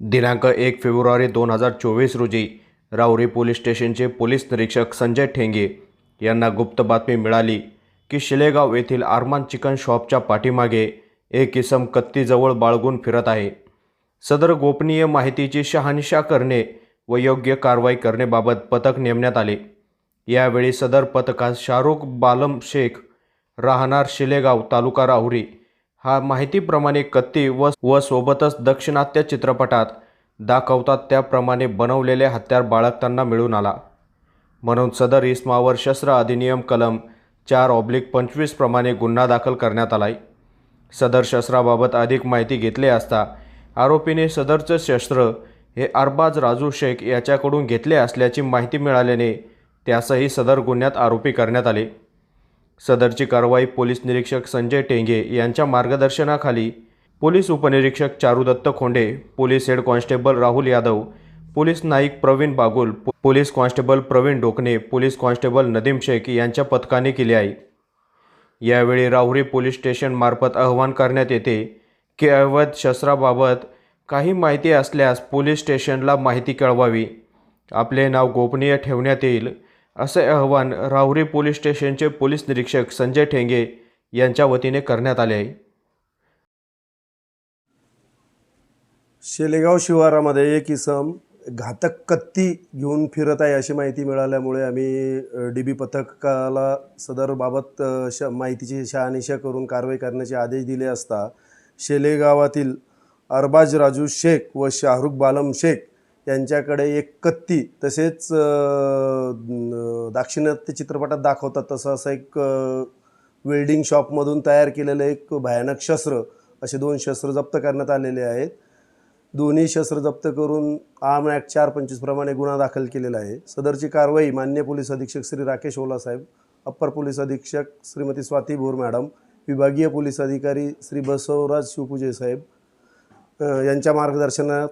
दिनांक एक फेब्रुवारी दोन हजार चोवीस रोजी राहुरी पोलीस स्टेशनचे पोलीस निरीक्षक संजय ठेंगे यांना गुप्त बातमी मिळाली की शिलेगाव येथील आरमान चिकन शॉपच्या पाठीमागे एक इसम कत्तीजवळ बाळगून फिरत आहे. सदर गोपनीय माहितीची शहानिशा करणे व योग्य कारवाई करण्याबाबत पथक नेमण्यात आले. यावेळी सदर पथकात शाहरुख बालम शेख राहणार शिलेगाव तालुका राहुरी हा माहितीप्रमाणे कत्ती व व सोबतच दक्षिणात्य चित्रपटात दाखवतात त्याप्रमाणे बनवलेले हत्यार बाळगताना मिळून आला. म्हणून सदर इस्मावर शस्त्र अधिनियम कलम चार ऑब्लिक पंचवीसप्रमाणे गुन्हा दाखल करण्यात आलाय. सदर शस्त्राबाबत अधिक माहिती घेतली असता आरोपीने सदरचं शस्त्र हे अरबाज राजू शेख याच्याकडून घेतले असल्याची माहिती मिळाल्याने त्यासही सदर गुन्ह्यात आरोपी करण्यात आले. सदरची कारवाई पोलीस निरीक्षक संजय टेंगे यांच्या मार्गदर्शनाखाली पोलीस उपनिरीक्षक Charudatt Khonde police head constable Rahul Yadav police Naik Pravin Bagul police constable Pravin Dokane police constable Nadeem Shaikh यांच्या पथकाने केली आहे. यावेळी राहुरी पोलीस स्टेशनमार्फत आवाहन करण्यात येते. की अवैध शस्त्राबाबत काही माहिती असल्यास पोलीस स्टेशनला माहिती कळवावी. आपले नाव गोपनीय ठेवण्यात येईल. असे अहवान राहुरी पोलीस स्टेशनचे पोलीस निरीक्षक संजय ठेंगे यांच्या वतीने करण्यात आले आहे. शेलेगाव शिवारामध्ये एक इसम घातक कत्ती घेऊन फिरत आहे अशी माहिती मिळाल्यामुळे आम्ही डी बी पथकाला सदरबाबत श माहितीची शहानिशा करून कारवाई करण्याचे आदेश दिले असता शेलेगावातील अरबाज राजू शेख व शाहरुख बालम शेख यांच्याकडे एक कत्ती तसेच दाक्षिणात्य चित्रपटात दाखवतात. तसं असं एक वेल्डिंग शॉपमधून तयार केलेलं एक भयानक शस्त्र असे दोन शस्त्र जप्त करण्यात आलेले आहेत. दोन्ही शस्त्र जप्त करून आर्म ॲक्ट चार पंचवीसप्रमाणे गुन्हा दाखल केलेला आहे. सदरची कारवाई मान्य पोलीस अधीक्षक श्री राकेश ओला साहेब अप्पर पोलीस अधीक्षक श्रीमती स्वाती भोर मॅडम विभागीय पोलीस अधिकारी श्री बसवराज शिवपूजे साहेब यांच्या मार्गदर्शनात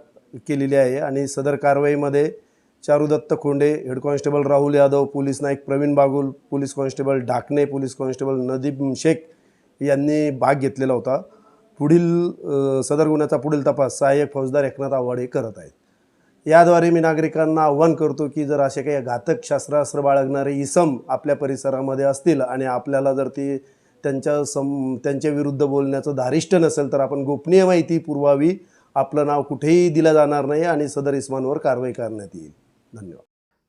केलेली आहे. आणि सदर कारवाईमध्ये Charudatt Khonde head constable Rahul Yadav police Naik Pravin Bagul police constable Dhakane police constable Nadeeb Shaikh यांनी भाग घेतलेला होता. पुढील सदर गुन्ह्याचा पुढील तपास सहाय्यक फौजदार एकनाथ आव्हाडे करत आहेत. याद्वारे मी नागरिकांना आव्हान करतो की जर असे काही घातक शस्त्रास्त्र बाळगणारे इसम आपल्या परिसरामध्ये असतील आणि आपल्याला जर ती त्यांच्या सम त्यांच्या विरुद्ध बोलण्याचं धारिष्ट नसेल तर आपण गोपनीय माहिती पुरवावी. आपलं नाव कुठेही दिलं जाणार नाही आणि सदर इस्मानवर कारवाई करण्यात येईल. धन्यवाद.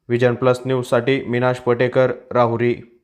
विजन प्लस न्यूजसाठी मीनाश पटेकर राहुरी.